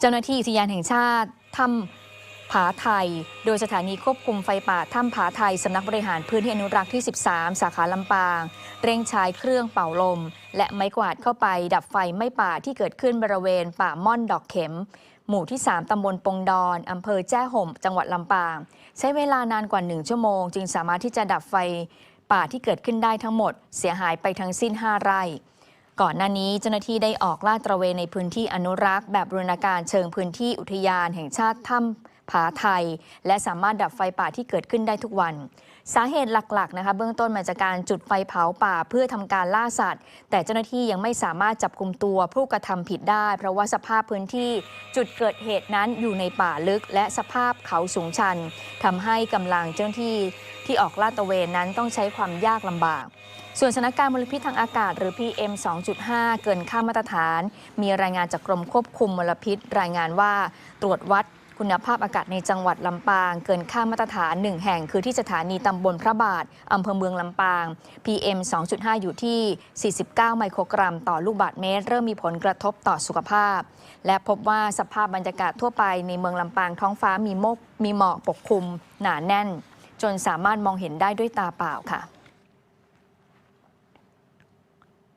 เจ้าหน้าที่อุทยานแห่งชาติถ้ำผาไทย โดยสถานีควบคุมไฟป่าถ้ำผาไทย สำนักบริหารพื้นที่อนุรักษ์ที่ 13 สาขาลำปาง เร่งใช้เครื่องเป่าลม และไม้กวาดเข้าไปดับไฟไหม้ป่าที่เกิดขึ้นบริเวณป่าม่อนดอกเข็ม หมู่ที่ 3 ตำบลปงดอนอำเภอแจ้ห่ม จังหวัดลำปาง ใช้เวลานานกว่า 1 ชั่วโมง จึงสามารถที่จะดับไฟป่าที่เกิดขึ้นได้ทั้งหมด เสียหายไปทั้งสิ้น 5 ไร่ ก่อนหน้านี้เจ้าหน้าที่ได้ออกลาดตระเวนในพื้นที่อนุรักษ์ แบบบูรณาการเชิงพื้นที่อุทยานแห่งชาติถ้ำ ผาไทย และสามารถดับไฟป่าที่เกิดขึ้นได้ทุกวัน สาเหตุหลักๆนะคะเบื้องต้นมาจากการจุดไฟเผาป่าเพื่อทำการล่าสัตว์ แต่เจ้าหน้าที่ยังไม่สามารถจับกลุ่มตัวผู้กระทำผิดได้ เพราะว่าสภาพพื้นที่จุดเกิดเหตุนั้นอยู่ในป่าลึก และสภาพเขาสูงชันทำให้กำลังเจ้าหน้าที่ที่ออกลาดตระเวนนั้นต้องใช้ความยากลำบากส่วนสถานการณ์มลพิษทางอากาศหรือ PM 2.5 เกินค่ามาตรฐาน มีรายงานจากกรมควบคุมมลพิษ รายงานว่าตรวจวัด คุณภาพอากาศในจังหวัดลำปาง เกินค่ามาตรฐาน 1 แห่ง คือที่สถานีตำบลพระบาทอำเภอเมืองลำปาง PM 2.5 อยู่ที่ 49 ไมโครกรัม ต่อลูกบาศก์เมตร เริ่มมีผลกระทบต่อสุขภาพ และพบว่าสภาพบรรยากาศทั่วไปในเมืองลำปางท้องฟ้ามีมกมีหมอกปกคลุมหนาแน่น จนสามารถมองเห็นได้ด้วยตาเปล่าค่ะ